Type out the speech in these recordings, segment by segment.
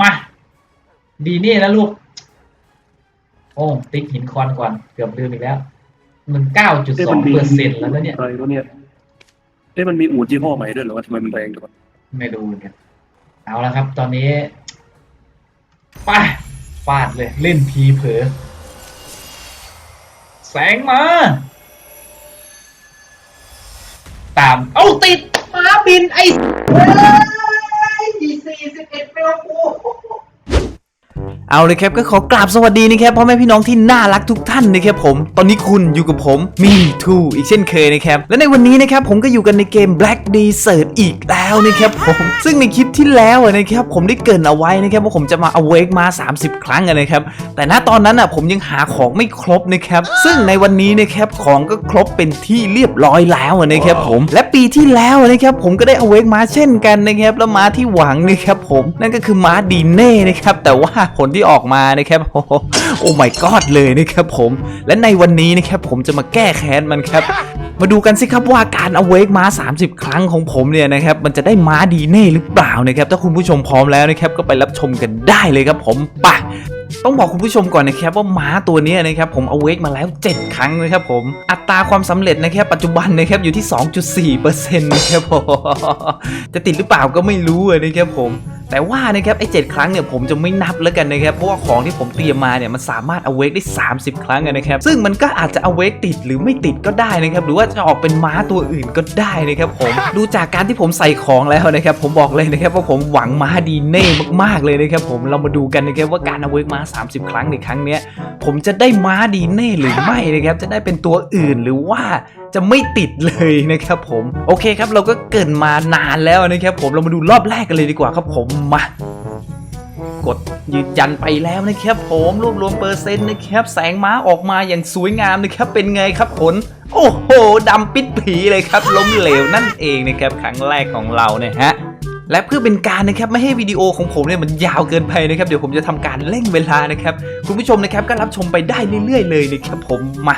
มา ดีนี่แล้วลูก โอ้ติ๊กหินคอนก่อน เกือบลืมอีกแล้ว มันเก้าจุดเอ๊ะสอมังนมีเปอร์เซ็นต์แล้วนะเนี่ยอะไรวะเนี่ยเอ๊ะมันมีอูดยี่ห้อใหม่ด้วยเหรอวะทำไมมันแรงจังวะไม่รู้เหมือนกันเอาละครับ ตอนนี้ไปฟาดเลย เล่นทีเผลอแสงมา ตาม เอาติดม้าบินไอ้ 41เมลเอาเลยครับก็ขอกราบสวัสดีนะครับพ่อแม่พี่น้องที่น่ารักทุกท่านนะครับผม ตอนนี้คุณอยู่กับผมมีทูอีกเช่นเคยนะครับและในวันนี้นะครับผมก็อยู่กันในเกม Black Desert อีกแล้วนะครับผมซึ่งในคลิปที่แล้วนะครับผมได้เกินเอาไว้นะครับว่าผมจะมา Awake มา 30 ครั้งนะครับแต่ณตอนนั้นอะผมยังหาของไม่ครบนะครับซึ่งในวันนี้นะครับของก็ครบเป็นที่เรียบร้อยแล้วนะครับผมและ ปีที่แล้วนะครับผมก็ได้ awake มาเช่นกันนะครับแล้วมาที่หวังนะครับผมนั่นก็คือม้าดีเน่นะครับแต่ว่าผลที่ออกมานะครับโอ้โอ้ my god เลยนะครับผมและในวันนี้นะครับผมจะมาแก้แค้นมันครับมาดูกันสิครับว่าการ awake ม้า 30 ครั้งของผมเนี่ยนะครับมันจะได้ม้าดีเน่หรือเปล่านะครับถ้าคุณผู้ชมพร้อมแล้วนะครับก็ไปรับชมกันได้เลยครับผมปะ ต้องบอกคุณผู้ชมก่อนนะครับว่าม้าตัวนี้นะครับผมเอาเวกมาแล้ว 7 ครั้งนะครับผมอัตราความสำเร็จนะครับปัจจุบันนะครับอยู่ที่ 2.4%นะครับผมจะติดหรือเปล่าก็ไม่รู้อะนะครับผม แต่ว่านะครับไอ้เครั้งเนี่ยผมจะไม่นับแล้วกันนะครับเพราะว่าของที่ผมเตรียมมาเนี่ยมันสามารถ awake ได้ 30 ครั้งอะนะครับซึ่งมันก็อาจจะ awake ติดหรือไม่ติดก็ได้นะครับหรือว่าจะออกเป็นม้าตัวอื่นก็ได้นะครับผมดูจากการที่ผมใส่ของแล้วนะครับผมบอกเลยนะครับว่าผมหวังม้าดีเน่มากๆเลยนะครับผมเรามาดูกันนะครับว่าการ awake ม้า 30 ครั้งในครั้งเนี้ยผมจะได้ม้าดีเน่หรือไม่นะครับจะได้เป็นตัวอื่นหรือว่า จะไม่ติดเลยนะครับผมโอเคครับเราก็เกินมานานแล้วนะครับผมเรามาดูรอบแรกกันเลยดีกว่าครับผมมากดยืนยันไปแล้วนะครับผมรวบรวมเปอร์เซ็นต์นะครับแสงม้าออกมาอย่างสวยงามนะครับเป็นไงครับผล โอ้โหดำปิดผีเลยครับล้มเหลวนั่นเองนะครับครั้งแรกของเราเนี่ยฮะและเพื่อเป็นการนะครับไม่ให้วิดีโอของผมเนี่ยมันยาวเกินไปนะครับเดี๋ยวผมจะทำการเร่งเวลานะครับคุณผู้ชมนะครับก็รับชมไปได้เรื่อยๆเลยนะครับผมมา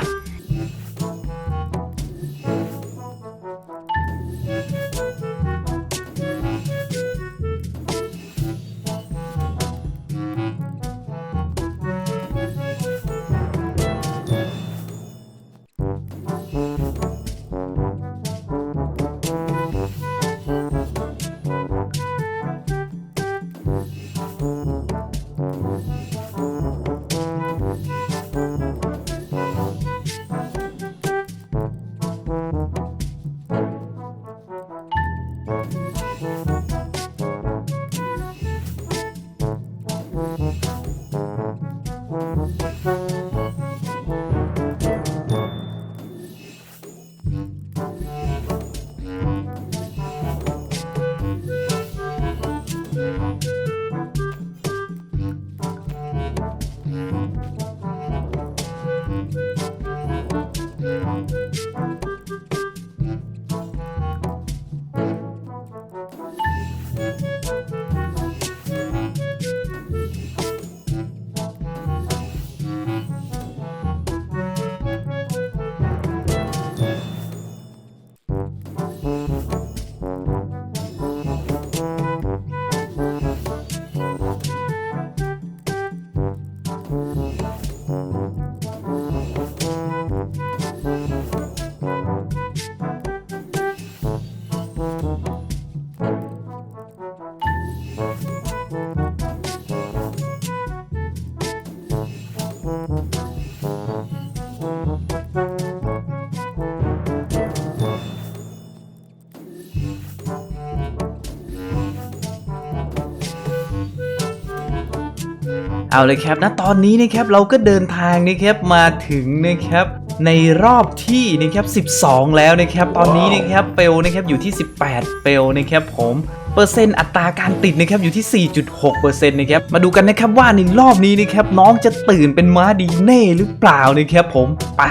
เอาเลยครับณตอนนี้นะครับเราก็เดินทางนะครับมาถึงนะครับในรอบที่นะครับ12 แล้วนะครับตอนนี้นะครับเปลนะครับอยู่ที่ 18 เปลนะครับผมเปอร์เซ็นต์อัตราการติดนะครับอยู่ที่ 4.6%นะครับมาดูกันนะครับว่าในรอบนี้นะครับน้องจะตื่นเป็นม้าดีเน่หรือเปล่านะครับผมไป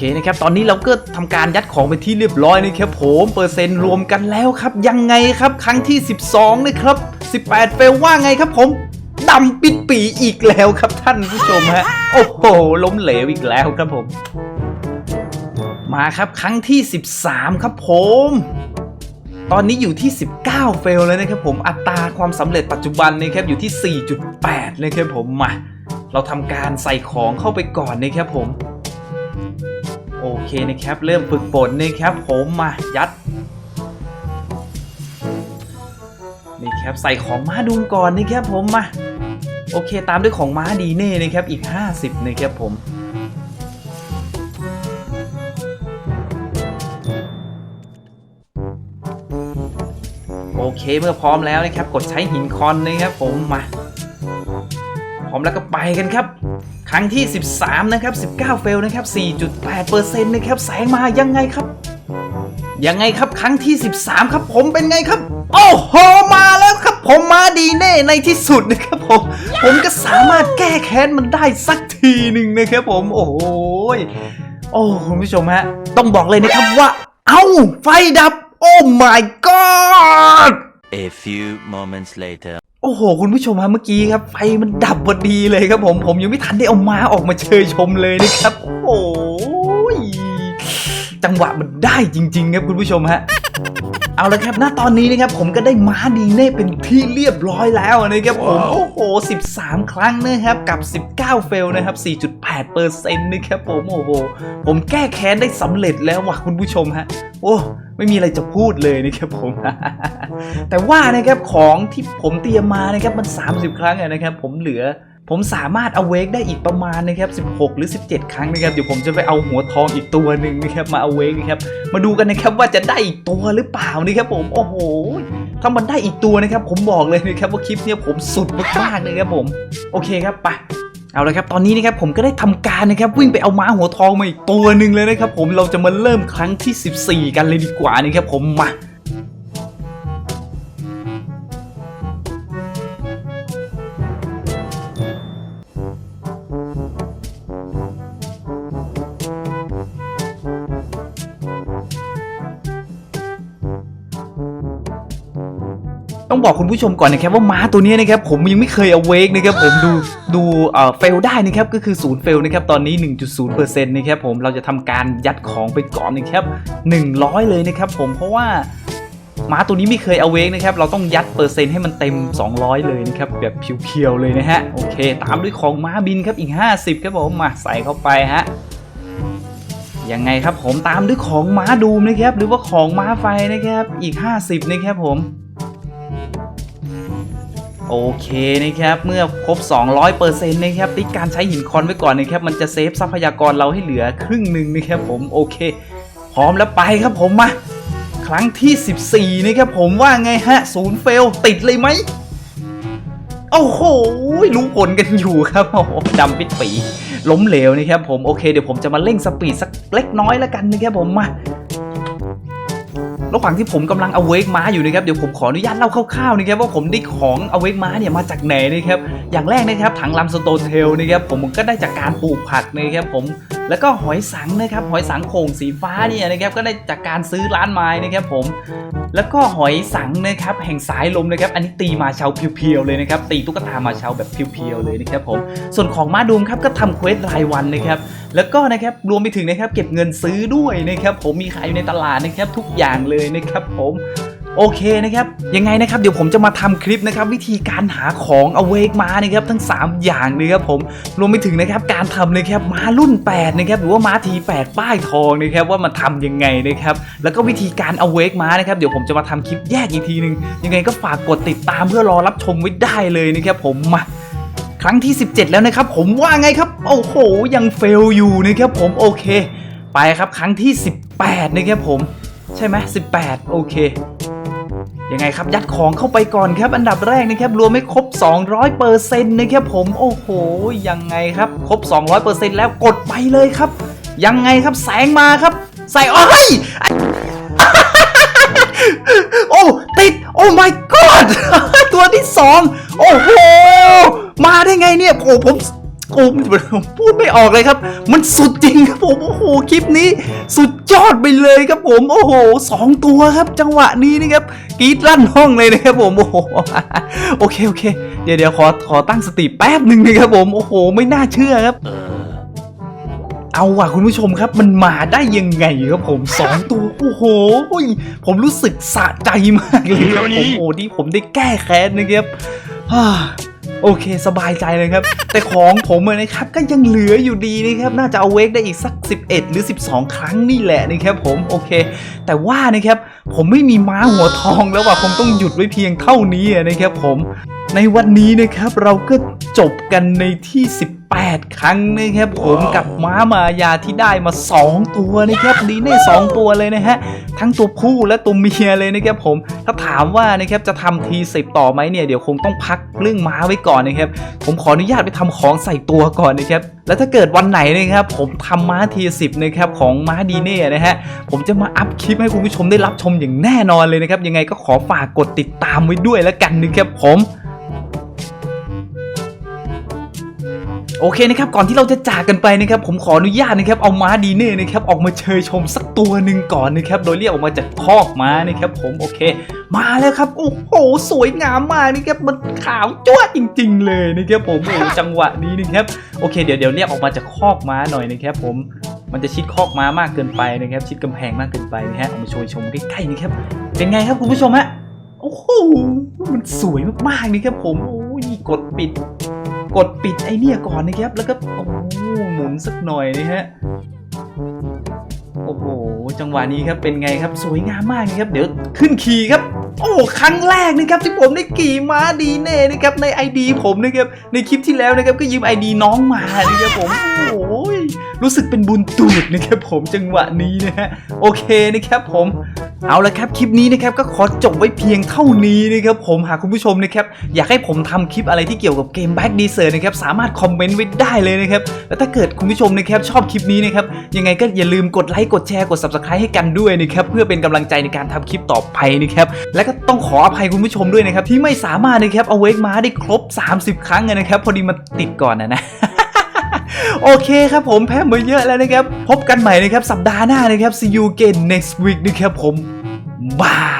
เคเคนะครับ ตอนนี้เราก็ทำการยัดของไปที่เรียบร้อยนะครับผมเปอร์เซ็นต์รวมกันแล้วครับ ยังไงครับครั้งที่ 12 นะครับ 18 เฟลว่าไงครับผมดำปิดปีอีกแล้วครับท่านผู้ชมฮะ โอ้โห ล้มเหลวอีกแล้วครับผม มาครับครั้งที่ 13 ครับผมตอนนี้อยู่ที่ 19 เฟลแล้วนะครับผมอัตราความสำเร็จปัจจุบันนะครับอยู่ที่ 4.8 นะครับผมมา เราทำการใส่ของเข้าไปก่อนนะครับผม โอเคนะครับ เริ่มฝึกฝนนะครับผมมายัดนี่ครับใส่ของม้าดูมก่อนนะครับผมมาโอเคตามด้วยของม้าดีเน่นะครับอีก 50นะครับผมโอเคเมื่อพร้อมแล้วนะครับ กดใช้หินคอนนะครับผมมา พร้อมแล้วก็ไปกันครับ ครั้งที่ 13 นะครับ 19 เฟลนะครับ 4.8%นะครับ แสงมายังไงครับ ยังไงครับครั้งที่ 13 ครับ ผมเป็นไงครับ โอ้โห มาแล้วครับ ผมมาดีแน่ในที่สุดนะครับผม ผมก็สามารถแก้แค้นมันได้สักทีหนึ่งนะครับผม โอ้โหโอ้คุณผู้ชมฮะ ต้องบอกเลยนะครับว่า เอ้า ไฟดับ โอ้ my god A few moments later. โอ้โห คุณผู้ชมฮะเมื่อกี้ครับไฟมันดับพอดีเลยครับผมผมยังไม่ทันได้เอาม้าออกมาเชยชมเลยนะครับ โอ้ยจังหวะมันได้จริง ๆ ครับคุณผู้ชมฮะ เอาละครับ ณ ตอนนี้นะครับผมก็ได้ม้าดีเน่เป็นที่เรียบร้อยแล้วนะครับผมโอ้โห 13 ครั้งนะครับกับ 19 เฟลนะครับ 4.8เปอร์เซ็นต์นะครับผมโอ้โห ผมแก้แค้นได้สำเร็จแล้วว่ะคุณผู้ชมฮะ โอ้ไม่มีอะไรจะพูดเลยนะครับผม แต่ว่านะครับของที่ผมเตรียมมานะครับมัน 30 ครั้งอะนะครับผมเหลือ ผมสามารถเอาเวกได้อีกประมาณนะครับ16 หรือ 17 ครั้งนะครับเดี๋ยวผมจะไปเอาหัวทองอีกตัวหนึ่งนะครับมาเอาเวกนะครับมาดูกันนะครับว่าจะได้อีกตัวหรือเปล่านะครับผมโอ้โหถ้ามันได้อีกตัวนะครับ ผมบอกเลยนะครับว่าคลิปเนี้ยผมสุดมากๆเลยครับผม โอเคครับไปเอาละครับตอนนี้นะครับผมก็ได้ทำการนะครับวิ่งไปเอาม้าหัวทองมาอีกตัวหนึ่งเลยนะครับผมเราจะมาเริ่มครั้งที่ 14 กันเลยดีกว่านะครับผมมา ต้องบอกคุณผู้ชมก่อนนะครับว่าม้าตัวนี้นะครับผมยังไม่เคยเอาเวกนะครับผมดูดูเอ่อเฟลได้นะครับก็คือศูนย์เฟลนะครับตอนนี้ 1.0%นะครับผมเราจะทำการยัดของไปก่อนนะครับ100 เลยนะครับผมเพราะว่าม้าตัวนี้ไม่เคยเอาเวกนะครับ เราต้องยัดเปอร์เซ็นต์ให้มันเต็ม 200 เลยนะครับ แบบเพียวๆเลยนะฮะ โอเค ตามด้วยของม้าบินครับอีก 50 ครับผมมาใส่เข้าไปฮะ ยังไงครับผมตามด้วยของม้าดูมนะครับ หรือว่าของม้าไฟนะครับ อีก 50 นะครับผม โอเคนะครับเมื่อครบ 200%นะครับติการใช้หินคอนไว้ก่อนนะครับมันจะเซฟทรัพยากรเราให้เหลือครึ่งหนึ่งนะครับผมโอเค พร้อมแล้วไปครับผมมาครั้งที่ 14นะครับผมว่าไงฮะศูนย์เฟลติดเลยไหมโอ้โหรู้ผลกันอยู่ครับโอ้ดำปิดปีล้มเหลวนะครับผมโอเคเดี๋ยวผมจะมาเร่งสปีดสักเล็กน้อยแล้วกันนะครับผมมา ระหว่างที่ผมกำลังเอาเวกม้าอยู่นะครับเดี๋ยวผมขออนุญาตเล่าคร่าวๆนะครับว่าผมได้ของเอาเวกม้าเนี่ยมาจากไหนนะครับอย่างแรกนะครับถังลำสโตเทลนะครับผมก็ได้จากการปลูกผักนะครับผม แล้วก็หอยสังนะครับหอยสังโข่งสีฟ้าเนี่ยนะครับก็ได้จากการซื้อร้านไม้นะครับผม แล้วก็หอยสังนะครับแห่งสายลมนะครับ อันนี้ตีมาเชาเพียวๆเลยนะครับตีตุ๊กตามาเชาแบบเพียวๆเลยนะครับผมส่วนของมาดูมครับก็ทำเควสรายวันนะครับแล้วก็นะครับรวมไปถึงนะครับเก็บเงินซื้อด้วยนะครับผมมีขายอยู่ในตลาดนะครับทุกอย่างเลยนะครับผม โอเคนะครับ ยังไงนะครับ เดี๋ยวผมจะมาทำคลิปนะครับ วิธีการหาของเอาเวกมานะครับทั้ง 3 อย่างนะครับผมรวมไปถึงนะครับการทำนะครับม้ารุ่น 8 นะครับ หรือว่าม้าที 8 ป้ายทองนะครับ ว่ามันทำยังไงนะครับ แล้วก็วิธีการเอาเวกม้านะครับ เดี๋ยวผมจะมาทำคลิปแยกอีกทีหนึ่งยังไงก็ฝากกดติดตามเพื่อรอรับชมไว้ได้เลยนะครับ ผมมาครั้งที่ 17 แล้วนะครับ ผมว่าไงครับ โอ้โห ยังเฟลอยู่นะครับผมโอเค ไปครับครั้งที่ 18นะครับผม ใช่ไหม18 โอเค ยังไงครับ ยัดของเข้าไปก่อนครับอันดับแรกนะครับรวมไม่ครบ 200%นต์นะครับผมโอ้โหยังไงครับครบ 200%แล้วกดไปเลยครับ ยังไงครับแสงมาครับ ใส่โอ้ยโอ้ติดโอ้ my god ตัวที่สองโอ้โหมาได้ไงเนี่ยโอ้ผม โอ้ผมพูดไม่ออกเลยครับ มันสุดจริงครับผมโอ้โหคลิปนี้ สุดยอดไปเลยครับผมโอ้โหสองตัวครับ จังหวะนี้นะครับกรีดลั่นห้องเลยนะครับผมโอ้โหโอเคโอเค เดี๋ยวเดี๋ยวขอขอตั้งสติแป๊บหนึ่งนะครับผมโอ้โห ไม่น่าเชื่อครับเอาว่ะคุณผู้ชมครับมันมาได้ยังไงครับผมสองตัวโอ้โหผมรู้สึกสะใจมากเลยครับผมโอ้โหที่ผมได้แก้แค้นนะครับฮ่า โอเค สบายใจเลยครับ แต่ของผมนะครับก็ยังเหลืออยู่ดีนะครับน่าจะเอาเวกได้อีกสัก 11 หรือ 12 ครั้งนี่แหละนะครับผมโอเค แต่ว่านะครับ ผมไม่มีม้าหัวทองแล้วว่าคงต้องหยุดไว้เพียงเท่านี้นะครับผม ในวันนี้นะครับเราก็จบกันในที่ 18 ครั้งนะครับผมกับม้ามายาที่ได้มา 2 ตัวนะครับดีแน่2ตัวเลยนะฮะทั้งตัวผู้และตัวเมียเลยนะครับผมถ้าถามว่านะครับจะทำทีสิต่อไหมเนี่ยเดี๋ยวคงต้องพักเรื่องม้าไว้ก่อนนะครับผมขออนุญาตไปทำของใส่ตัวก่อนนะครับ แล้วถ้าเกิดวันไหนนะครับผมทำม้าทีสิบนะครับของม้าดีเน่นะฮะผมจะมาอัพคลิปให้คุณผู้ชมได้รับชมอย่างแน่นอนเลยนะครับยังไงก็ขอฝากกดติดตามไว้ด้วยแล้วกันนะครับผม โอเคนะครับก่อนที่เราจะจากกันไปนะครับผมขออนุญาตนะครับเอาม้าดีเน่นะครับออกมาเชยชมสักตัวหนึ่งก่อนนะครับโดยเรียกออกมาจากคอกม้านะครับผมโอเค มาแล้วครับโอ้โหสวยงามมากนะครับมันขาวจ้วจริง ๆ เลยนะครับผมโอ้จังหวะนี้นะครับโอเคเดี๋ยวเดี๋ยวเรียกออกมาจากคอกม้าหน่อยนะครับผมมันจะชิดคอกม้ามากเกินไปนะครับชิดกำแพงมากเกินไปนะฮะเอามาโชว์ชมใกล้ๆนะครับเป็นไงครับคุณผู้ชมฮะโอ้โหมันสวยมากๆนี่ครับผมโอ้ยกดปิด กดปิดไอเนี่ยก่อนนะครับ แล้วก็โอ้โหหมุนสักหน่อยนะฮะโอ้โห จังหวะนี้ครับเป็นไงครับสวยงามมากนะครับ เดี๋ยวขึ้นขี่ครับ โอ้ครั้งแรกนะครับที่ผมได้ขี่ม้าดีเน่นะครับใน ID ผมนะครับในคลิปที่แล้วนะครับก็ยืม ID น้องมานะครับผมโอ้โหรู้สึกเป็นบุญตูดนะครับผมจังหวะนี้นะฮะโอเคนะครับผม เอาละครับ คลิปนี้นะครับก็ขอจบไว้เพียงเท่านี้นะครับผมหากคุณผู้ชมนะครับอยากให้ผมทำคลิปอะไรที่เกี่ยวกับเกม Back d e s e r นะครับสามารถคอมเมนต์ไว้ได้เลยนะครับแล้วถ้าเกิดคุณผู้ชมนะครับชอบคลิปนี้นะครับยังไงก็อย่าลืมกดไลค์กดแชร์กด Subscribe ให้กันด้วยนะครับเพื่อเป็นกำลังใจในการทำคลิปต่อไปนะครับและก็ต้องขออภัยคุณผู้ชมด้วยนะครับที่ไม่สามารถนะครับเอาเวกมาได้ครบ 30 ครั้งนะครับพอดีมันติดก่อนนะนะ โอเคครับผมแพ้มาเยอะแล้วนะครับ พบกันใหม่นะครับ สัปดาห์หน้านะครับ see you again next week นะครับผมบาย